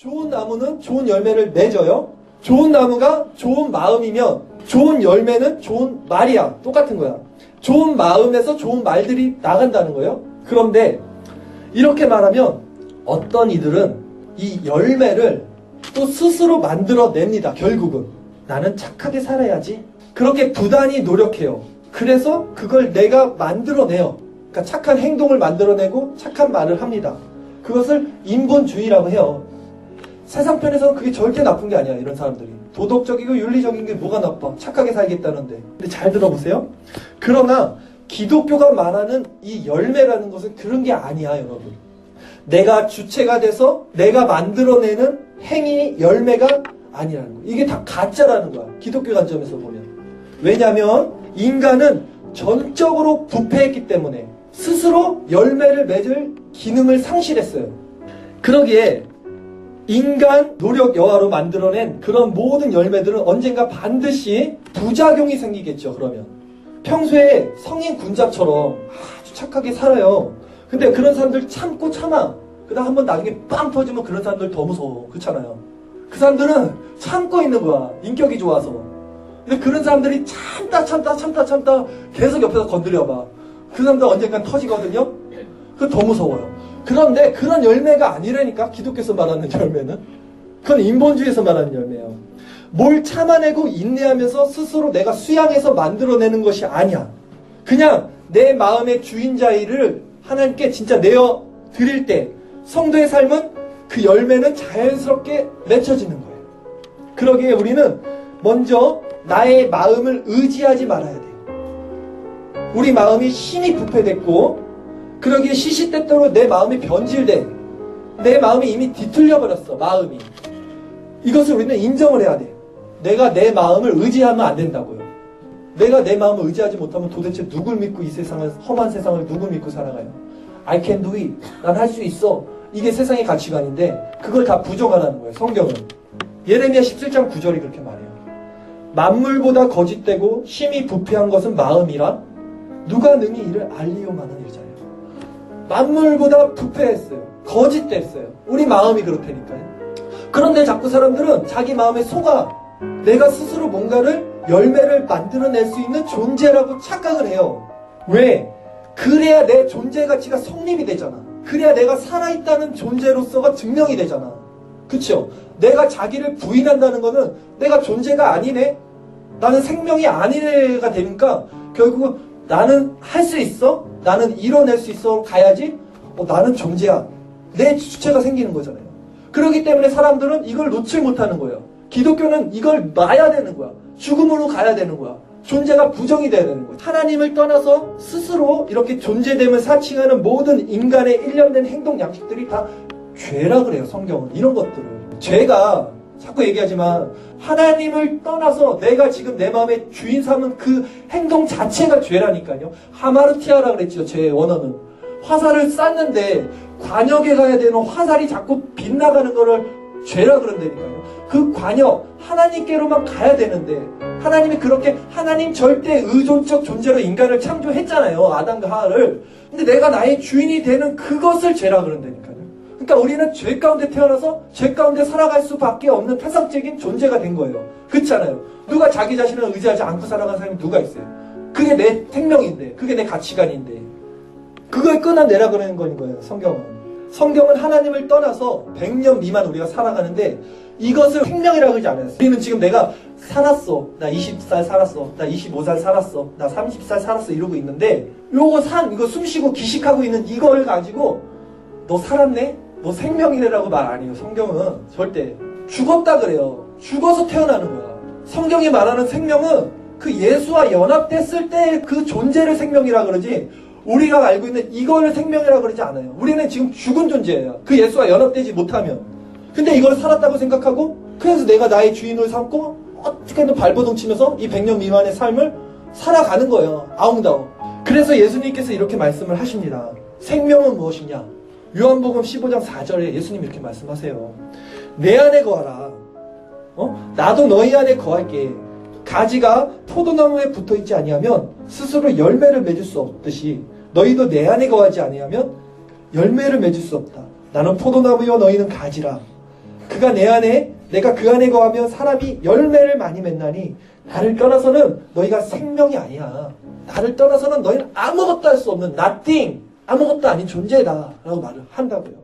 좋은 나무는 좋은 열매를 맺어요. 좋은 나무가 좋은 마음이면 좋은 열매는 좋은 말이야. 똑같은 거야. 좋은 마음에서 좋은 말들이 나간다는 거예요. 그런데 이렇게 말하면 어떤 이들은 이 열매를 또 스스로 만들어냅니다. 결국은 나는 착하게 살아야지. 그렇게 부단히 노력해요. 그래서 그걸 내가 만들어내요. 그러니까 착한 행동을 만들어내고 착한 말을 합니다. 그것을 인본주의라고 해요. 세상 편에서는 그게 절대 나쁜 게 아니야, 이런 사람들이. 도덕적이고 윤리적인 게 뭐가 나빠? 착하게 살겠다는데. 근데 잘 들어보세요. 그러나 기독교가 말하는 이 열매라는 것은 그런 게 아니야, 여러분. 내가 주체가 돼서 내가 만들어내는 행위, 열매가 아니라는 거야. 이게 다 가짜라는 거야. 기독교 관점에서 보면. 왜냐하면 인간은 전적으로 부패했기 때문에 스스로 열매를 맺을 기능을 상실했어요. 그러기에 인간 노력 여하로 만들어낸 그런 모든 열매들은 언젠가 반드시 부작용이 생기겠죠, 그러면. 평소에 성인 군자처럼 아주 착하게 살아요. 근데 그런 사람들 참고 참아. 그다음 한번 나중에 빵 터지면 그런 사람들 더 무서워. 그렇잖아요. 그 사람들은 참고 있는 거야. 인격이 좋아서. 근데 그런 사람들이 참다 참다 참다 참다 계속 옆에서 건드려봐. 그 사람들 언젠간 터지거든요. 그거 더 무서워요. 그런데 그런 열매가 아니라니까 기독교에서 말하는 열매는 그건 인본주의에서 말하는 열매예요. 뭘 참아내고 인내하면서 스스로 내가 수양해서 만들어내는 것이 아니야. 그냥 내 마음의 주인자이를 하나님께 진짜 내어 드릴 때 성도의 삶은 그 열매는 자연스럽게 맺혀지는 거예요. 그러기에 우리는 먼저 나의 마음을 의지하지 말아야 돼요. 우리 마음이 힘이 부패됐고 그러기에 시시때때로 내 마음이 변질돼. 내 마음이 이미 뒤틀려 버렸어. 마음이. 이것을 우리는 인정을 해야 돼. 내가 내 마음을 의지하면 안 된다고요. 내가 내 마음을 의지하지 못하면 도대체 누굴 믿고 이 세상을 험한 세상을 누굴 믿고 살아가요? I can do it. 난 할 수 있어. 이게 세상의 가치관인데 그걸 다 부정하라는 거예요. 성경은. 예레미야 17장 9절이 그렇게 말해요. 만물보다 거짓되고 힘이 부패한 것은 마음이라 누가 능히 이를 알리오마는 일자예요. 만물보다 부패했어요. 거짓됐어요. 우리 마음이 그렇다니까요. 그런데 자꾸 사람들은 자기 마음에 속아 내가 스스로 뭔가를 열매를 만들어낼 수 있는 존재라고 착각을 해요. 왜? 그래야 내 존재 가치가 성립이 되잖아. 그래야 내가 살아있다는 존재로서가 증명이 되잖아. 그쵸? 내가 자기를 부인한다는 거는 내가 존재가 아니네? 나는 생명이 아니네가 되니까 결국은 나는 할 수 있어? 나는 이뤄낼 수 있어? 가야지? 어, 나는 존재야. 내 주체가 생기는 거잖아요. 그렇기 때문에 사람들은 이걸 놓칠 못하는 거예요. 기독교는 이걸 놔야 되는 거야. 죽음으로 가야 되는 거야. 존재가 부정이 돼야 되는 거야. 하나님을 떠나서 스스로 이렇게 존재됨을 사칭하는 모든 인간의 일련된 행동 양식들이 다 죄라 그래요, 성경은. 이런 것들을. 죄가 자꾸 얘기하지만 하나님을 떠나서 내가 지금 내 마음의 주인 삼은 그 행동 자체가 죄라니까요. 하마르티아라 그랬죠, 제 원어는. 화살을 쐈는데 관역에 가야 되는 화살이 자꾸 빗나가는 거를 죄라 그런다니까요. 그 관역 하나님께로만 가야 되는데 하나님이 그렇게 하나님 절대 의존적 존재로 인간을 창조했잖아요. 아담과 하와를. 근데 내가 나의 주인이 되는 그것을 죄라 그런다니까요. 그러니까 우리는 죄 가운데 태어나서 죄 가운데 살아갈 수밖에 없는 타성적인 존재가 된 거예요. 그렇잖아요. 누가 자기 자신을 의지하지 않고 살아가는 사람이 누가 있어요? 그게 내 생명인데, 그게 내 가치관인데. 그걸 끊어내라 그러는 건 거예요, 성경은. 성경은 하나님을 떠나서 100년 미만 우리가 살아가는데 이것을 생명이라고 하지 않아요. 우리는 지금 내가 살았어. 나 20살 살았어. 나 25살 살았어. 나 30살 살았어. 이러고 있는데 요거 산, 이거 숨 쉬고 기식하고 있는 이걸 가지고 너 살았네? 너 생명이래라고 말 아니에요. 성경은 절대. 죽었다 그래요. 죽어서 태어나는 거야. 성경이 말하는 생명은 그 예수와 연합됐을 때그 존재를 생명이라 그러지 우리가 알고 있는 이걸 생명이라고 그러지 않아요. 우리는 지금 죽은 존재예요. 그 예수와 연합되지 못하면. 근데 이걸 살았다고 생각하고 그래서 내가 나의 주인을 삼고 어떻게든 발버둥 치면서 이 100년 미만의 삶을 살아가는 거예요. 아웅다웅. 그래서 예수님께서 이렇게 말씀을 하십니다. 생명은 무엇이냐? 요한복음 15장 4절에 예수님 이렇게 말씀하세요. 내 안에 거하라. 어? 나도 너희 안에 거할게. 가지가 포도나무에 붙어 있지 아니하면 스스로 열매를 맺을 수 없듯이 너희도 내 안에 거하지 아니하면 열매를 맺을 수 없다. 나는 포도나무요 너희는 가지라. 그가 내 안에 내가 그 안에 거하면 사람이 열매를 많이 맺나니 나를 떠나서는 너희가 생명이 아니야. 나를 떠나서는 너희는 아무것도 할 수 없는 nothing. 아무것도 아닌 존재다라고 말을 한다고요.